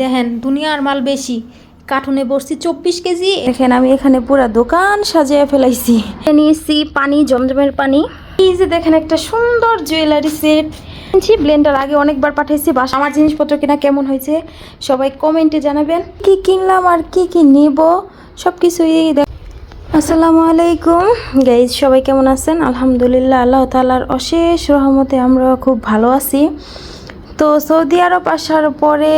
দেখেন, দুনিয়ার মাল বেশি। কার্টুনে বসছি চব্বিশ কেজি। দেখেন, আমি এখানে পুরো দোকান সাজিয়ে ফেলাইছি। নিয়েছি পানি, জমজমের পানি। এই যে দেখেন, একটা সুন্দর জুয়েলারি সেট। কিনছি ব্লেন্ডার আগে অনেকবার পাঠাইছি, বাস আমার জিনিসপত্র কিনা কেমন হয়েছে, সবাই কমেন্টে জানাবেন। কি কিনলাম আর কি কি নিব সব কিছুই আসসালামু আলাইকুম। গাইজ সবাই কেমন আছেন? আলহামদুলিল্লাহ, আল্লাহ তালার অশেষ রহমতে আমরা খুব ভালো আছি। তো সৌদি আরব আসার পরে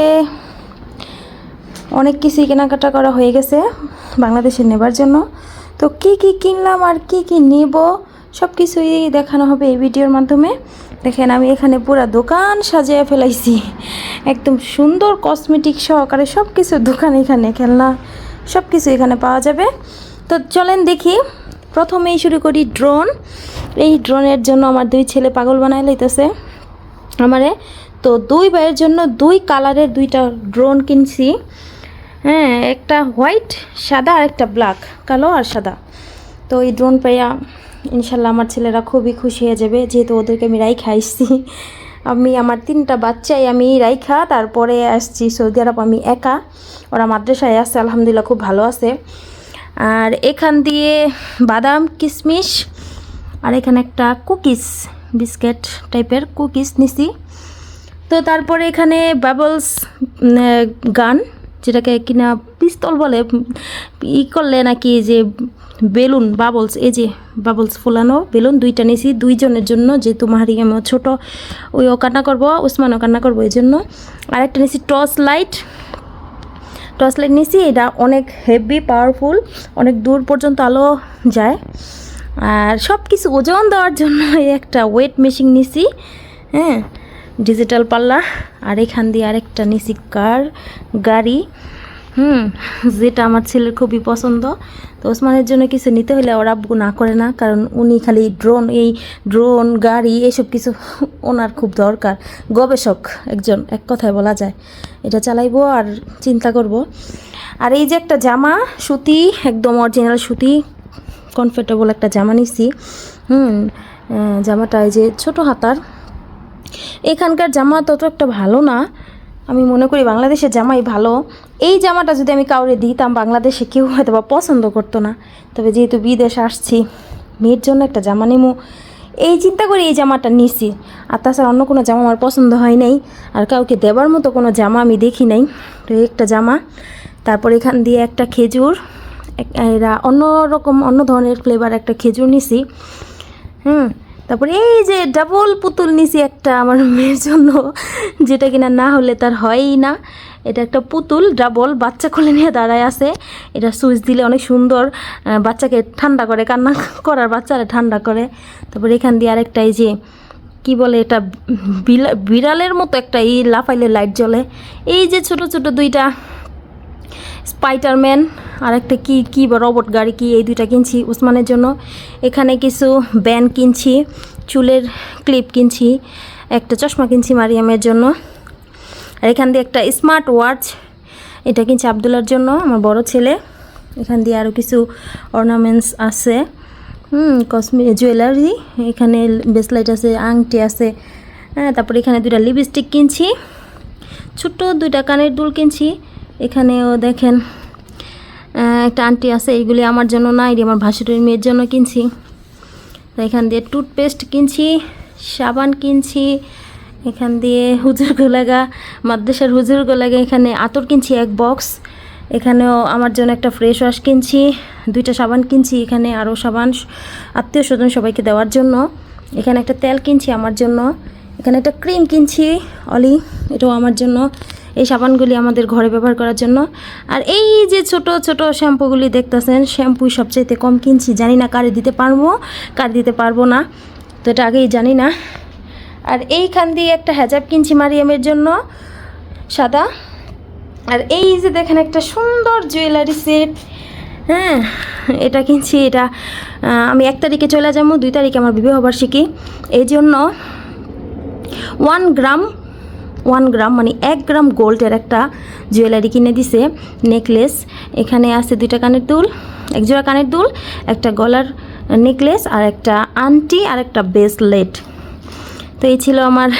অনেক কিছুই কেনাকাটা করা হয়ে গেছে বাংলাদেশে নেবার জন্য। তো কি কি কিনলাম আর কি কি নেব সব কিছুই দেখানো হবে এই ভিডিওর মাধ্যমে। দেখেন, আমি এখানে পুরো দোকান সাজিয়ে ফেলাইছি। একদম সুন্দর কসমেটিক সহকারে সব কিছু দোকান এখানে খেলনা সব কিছু এখানে পাওয়া যাবে। তো চলেন দেখি, প্রথমেই শুরু করি ড্রোন এই ড্রোনের জন্য আমার দুই ছেলে পাগল বানাই লইতেছে। আমারে, তো দুই ভাইয়ের জন্য দুই কালারের দুইটা ড্রোন কিনছি। হ্যাঁ একটা হোয়াইট, সাদা আর একটা ব্ল্যাক, কালো আর সাদা। তো এই ড্রোন পাইয়া ইনশাল্লাহ আমার ছেলেরা খুবই খুশি হয়ে যাবে, যেহেতু ওদেরকে আমি রাই খাইছি আমি, আমার তিনটা বাচ্চাই আমি রাইখা, তারপরে আসছি সৌদি আরব, আমি একা। ওরা মাদ্রাসায় আসছে আলহামদুলিল্লাহ খুব ভালো আছে। আর এখান দিয়ে বাদাম কিশমিশ আর এখানে একটা কুকিজ বিস্কিট টাইপের কুকিজ নিছি। তো তারপরে এখানে বাবলস গান। যেটাকে কিনা পিস্তল বলে ই করলে নাকি যে বেলুন বাবলস এই যে বাবলস ফুলানো বেলুন, দুইটা নিয়েছি দুইজনের জন্য, যেহেতু মাহারিয়াম ছোট ওই ও কান্না করব উসমানও কান্না করব এই জন্য আরেকটা নিয়েছি টর্চ লাইট টর্চ লাইট নিয়েছি এটা অনেক হেভি পাওয়ারফুল অনেক দূর পর্যন্ত আলো যায়। আর সব কিছু ওজন দেওয়ার জন্য একটা ওয়েট মেশিন নিছি হ্যাঁ। ডিজিটাল পাল্লা, আর এখান দিয়ে আরেকটা নিছি কার গাড়ি। হুম, যেটা আমার ছেলের খুবই পছন্দ। তো ওসমানের জন্য কিছু নিতে হলে ওর আব্বু না করে না, কারণ উনি খালি ড্রোন এই ড্রোন গাড়ি এইসব কিছু ওনার খুব দরকার। গবেষক একজন, এক কথায় বলা যায়। এটা চালাইবো আর চিন্তা করব। আর এই যে একটা জামা, সুতি, একদম অরিজিনাল সুতি কমফোর্টেবল একটা জামা নিছি। হুম জামাটা এই যে ছোটো হাতার। এখানকার জামা তত একটা ভালো না। আমি মনে করি বাংলাদেশের জামাই ভালো। এই জামাটা যদি আমি কাউরে দিতাম, বাংলাদেশে কেউ হয়তো বা পছন্দ করতো না। তবে যেহেতু বিদেশ আসছি, মেয়ের জন্য একটা জামা নিমু। এই চিন্তা করে এই জামাটা নিছি। আর তাছাড়া অন্য কোনো জামা আমার পছন্দ হয় নাই। আর কাউকে দেবার মতো কোনো জামা আমি দেখি নাই। তো একটা জামা, তারপর এখান দিয়ে একটা খেজুর এরা অন্য রকম অন্য ধরনের ফ্লেভার একটা খেজুর নিছি। হুম তারপরে এই যে ডাবল পুতুল নিছি একটা আমার মেয়ের জন্য, যেটা কিনা না হলে তার হয়ই না। এটা একটা পুতুল ডাবল বাচ্চা কোলে নিয়ে দাঁড়ায় আছে। এটা সুইচ দিলে অনেক সুন্দর বাচ্চাকে ঠান্ডা করে, কান্না করার বাচ্চারা ঠান্ডা করে। তারপরে এখান দিয়ে আরেকটা এই যে, কি বলে এটা বিড়ালের মতো একটা এই লাফাইলে লাইট জ্বলে। এই যে ছোট ছোট দুইটা স্পাইডারম্যান আর একটা কী কী বা রবট গাড়ি কি, এই দুইটা কিনছি উসমানের জন্য। এখানে কিছু ব্যান কিনছি, চুলের ক্লিপ কিনছি, একটা চশমা কিনছি মারিয়ামের জন্য। আর এখান দিয়ে একটা স্মার্ট ওয়াচ এটা কিনছি আবদুল্লার জন্য, আমার বড় ছেলে। এখান দিয়ে আরও কিছু অর্নামেন্টস আছে। হুম কসমি জুয়েলারি এখানে ব্রেসলাইট আছে, আংটি আছে। হ্যাঁ তারপরে এখানে দুইটা লিপস্টিক কিনছি। ছোট্ট দুইটা কানের দুল কিনছি। এখানেও দেখেন একটা আন্টি আছে, এইগুলি আমার জন্য না এটি আমার ভাসুরের মেয়ের জন্য কিনছি। তো এখান দিয়ে টুথপেস্ট কিনছি, সাবান কিনছি, এখান দিয়ে হুজুর গোলাগা, মাদ্রাসার হুজুর গোলাগা, এখানে আতর কিনছি, এক বক্স। এখানেও আমার জন্য একটা ফ্রেশ ওয়াশ কিনছি, দুইটা সাবান কিনছি, এখানে আরও সাবান, আত্মীয় স্বজন সবাইকে দেওয়ার জন্য। এখানে একটা তেল কিনছি আমার জন্য। এখানে একটা ক্রিম কিনছি, অলি, এটাও আমার জন্য। এই সাবানগুলি আমাদের ঘরে ব্যবহার করার জন্য। আর এই যে ছোট ছোট শ্যাম্পুগুলি দেখতেছেন, শ্যাম্পু সবচাইতে কম কিনছি। জানি না কারে দিতে পারব, কার দিতে পারব না। তো এটা আগেই জানি না। আর এইখান দিয়ে একটা হেজাব কিনছি মারিয়ামের জন্য, সাদা। আর এই যে দেখেন একটা সুন্দর জুয়েলারি সেট। হ্যাঁ এটা কিনছি, এটা আমি এক তারিখে চলে যাব, দুই তারিখে আমার বিবাহবার্ষিকী। এই জন্য ওয়ান গ্রাম ওয়ান গ্রাম মানে এক গ্রাম গোল্ডের একটা জুয়েলারি কিনে দিছে নেকলেস। এখানে আছে দুইটা কানের দুল, এক জোড়া কানের দুল, একটা গলার নেকলেস আর একটা আন্টি আর একটা ব্রেসলেট। তো এই ছিল আমার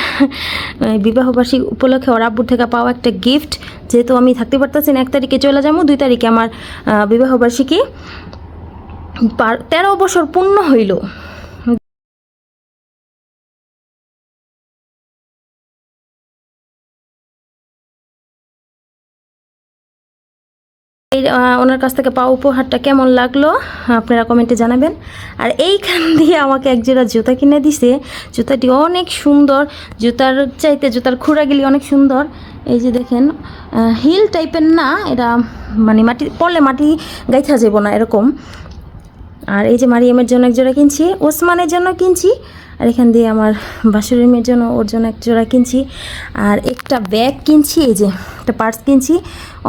বিবাহবার্ষিক উপলক্ষে ওর আব্বুর থেকে পাওয়া একটা গিফট। যেহেতু আমি থাকতে পারতেছি না, এক তারিখে চলে যাব, দুই তারিখে আমার বিবাহবার্ষিকী তেরো বছর পূর্ণ হইল। এই ওনার কাছ থেকে পাওয়া উপহারটা কেমন লাগল, আপনারা কমেন্টে জানাবেন। আর এইখান দিয়ে আমাকে এক জোড়া জুতা কিনে দিছে। জুতাটি অনেক সুন্দর, জুতার চাইতে জুতার খুঁড়াগুলি অনেক সুন্দর। এই যে দেখেন হিল টাইপের না, এটা মানে মাটি, পড়লে মাটি গাইথা যাব না, এরকম। আর এই যে মারিয়ামের জন্য এক জোড়া কিনছি, ওসমানের জন্য কিনছি, আর এখান দিয়ে আমার বাসুরের মেয়ের জন্য ওর জন্য এক জোড়া কিনছি। আর একটা ব্যাগ কিনছি, এই যে একটা পার্স কিনছি,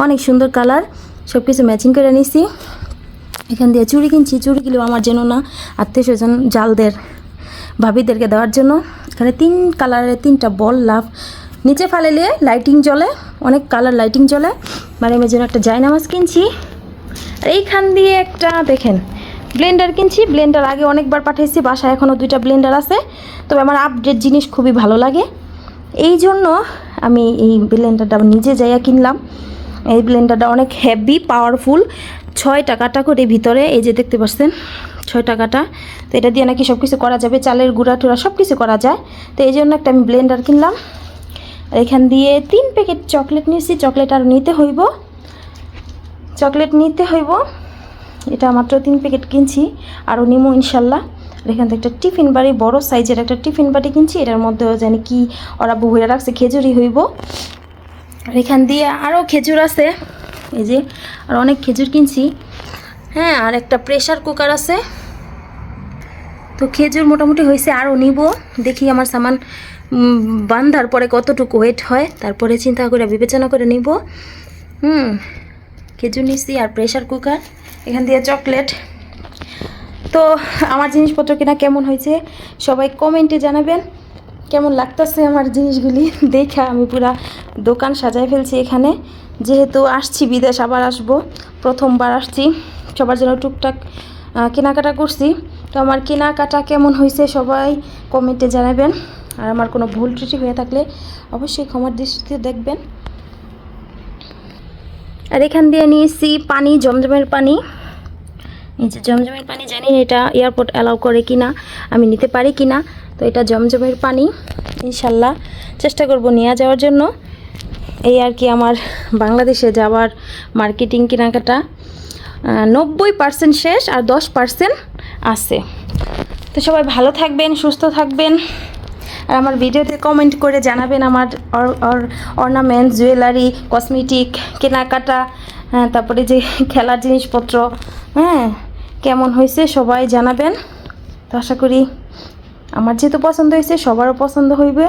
অনেক সুন্দর কালার। সব কিছু ম্যাচিং করে নিছি। এখান দিয়ে চুড়ি কিনছি, চুড়িগুলো আমার যেন না, আত্মীয় স্বজন, জালদের, ভাবিদেরকে দেওয়ার জন্য। এখানে তিন কালারের তিনটা বল লাভ নিচে ফালেলে লাইটিং জ্বলে, অনেক কালার লাইটিং জ্বলে। আমি জন্য একটা জায়নামাজ কিনছি। আর এইখান দিয়ে একটা দেখেন ব্লেন্ডার কিনছি। ব্লেন্ডার আগে অনেকবার পাঠাইছি, বাসায় এখনও দুইটা ব্লেন্ডার আছে। তবে আমার আপডেট জিনিস খুবই ভালো লাগে। এই জন্য আমি এই ব্লেন্ডারটা নিজে যাইয়া কিনলাম। এই ব্লেন্ডারটা অনেক হেভি পাওয়ারফুল ছয় টাকাটা করে ভিতরে, এই যে দেখতে পাচ্ছেন, ছয় টাকাটা। তো এটা দিয়ে নাকি সব কিছু করা যাবে, চালের গুঁড়া টুড়া সব কিছু করা যায়। তো এই জন্য একটা আমি ব্লেন্ডার কিনলাম। আর এখান দিয়ে তিন প্যাকেট চকলেট নিয়েছি চকলেট আর নিতে হইব। চকলেট নিতে হইব। এটা মাত্র তিন প্যাকেট কিনছি, আরও নিমো ইনশাল্লাহ। আর এখান থেকে একটা টিফিন বাড়ি, বড় সাইজের একটা টিফিন বাড়ি কিনছি, এটার মধ্যেও জানি কি ওরা বউরা রাখছে, খেজুরি হইব। আর এখান দিয়ে আরও খেজুর আছে। এই যে, আর অনেক খেজুর কিনছি। হ্যাঁ আর একটা প্রেশার কুকার আছে। তো খেজুর মোটামুটি হয়েছে আরও নিব। দেখি আমার সামান বান্ধার পরে কতটুকু ওয়েট হয়। তারপরে চিন্তা করে, বিবেচনা করে নিব। হুম, খেজুর নিচ্ছি আর প্রেশার কুকার এখান দিয়ে চকলেট তো আমার জিনিসপত্র কিনা কেমন হয়েছে, সবাই কমেন্টে জানাবেন। কেমন লাগতেছে আমার জিনিসগুলি? দেখা আমি পুরা দোকান সাজাই ফেলছি এখানে। যেহেতু আসছি, বিদেশ আবার আসব। প্রথমবার আসছি। সবার জন্য টুকটাক কেনাকাটা করছি। তো আমার কেনাকাটা কেমন হয়েছে সবাই কমেন্টে জানাবেন। আর আমার কোনো ভুল ত্রুটি হয়ে থাকলে অবশ্যই ক্ষমার দৃষ্টিতে দেখবেন। আর এখান দিয়ে নিয়েছি পানি, জমজমের পানি। এই জমজমের পানি জানি এটা এয়ারপোর্ট অ্যালাউ করে কি না আমি নিতে পারি কি না তো এটা জমজমের পানি। ইনশাল্লাহ চেষ্টা করব নিয়ে যাওয়ার জন্য। এই আর কি আমার বাংলাদেশে যাওয়ার মার্কেটিং কেনাকাটা। নব্বই পার্সেন্ট শেষ আর দশ পার্সেন্ট আছে। তো সবাই ভালো থাকবেন, সুস্থ থাকবেন। আর আমার ভিডিওতে কমেন্ট করে জানাবেন আমার অর্নামেন্ট জুয়েলারি কসমেটিক কেনাকাটা হ্যাঁ তারপরে যে খেলার জিনিসপত্র হ্যাঁ। কেমন হয়েছে সবাই জানাবেন। তো আশা করি আমার যেহেতু পছন্দ হয়েছে, সবারও পছন্দ হইবে।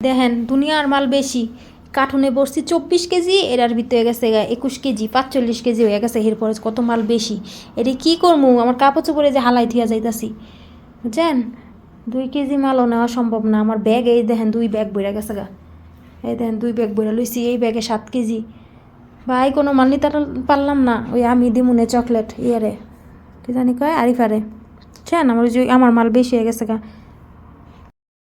দেখেন, দুনিয়ার মাল বেশি। কার্টুনে বসছি চব্বিশ কেজি, এরার ভিতরে গেছে একুশ কেজি, পাঁচচল্লিশ কেজি হয়ে গেছে এরপরে কত মাল বেশি। এটা কি করব আমার কাপড় চোপড়ে যে হালাই থিয়া যাইতাছি। বুঝছেন দুই কেজি মালও নেওয়া সম্ভব না। আমার ব্যাগ এই দেখেন দুই ব্যাগ বইরা গেছে গা। এই দেখেন দুই ব্যাগ বইরা লইছি, এই ব্যাগে সাত কেজি। ভাই, কোনো মাল নিতে পারলাম না। ওই আমি দিমুনে চকলেট ইয়ারে। কি জানি কয়, আরিফারে। ছেন, আমার যে আমার মাল বেশি হয়ে গেছে গা।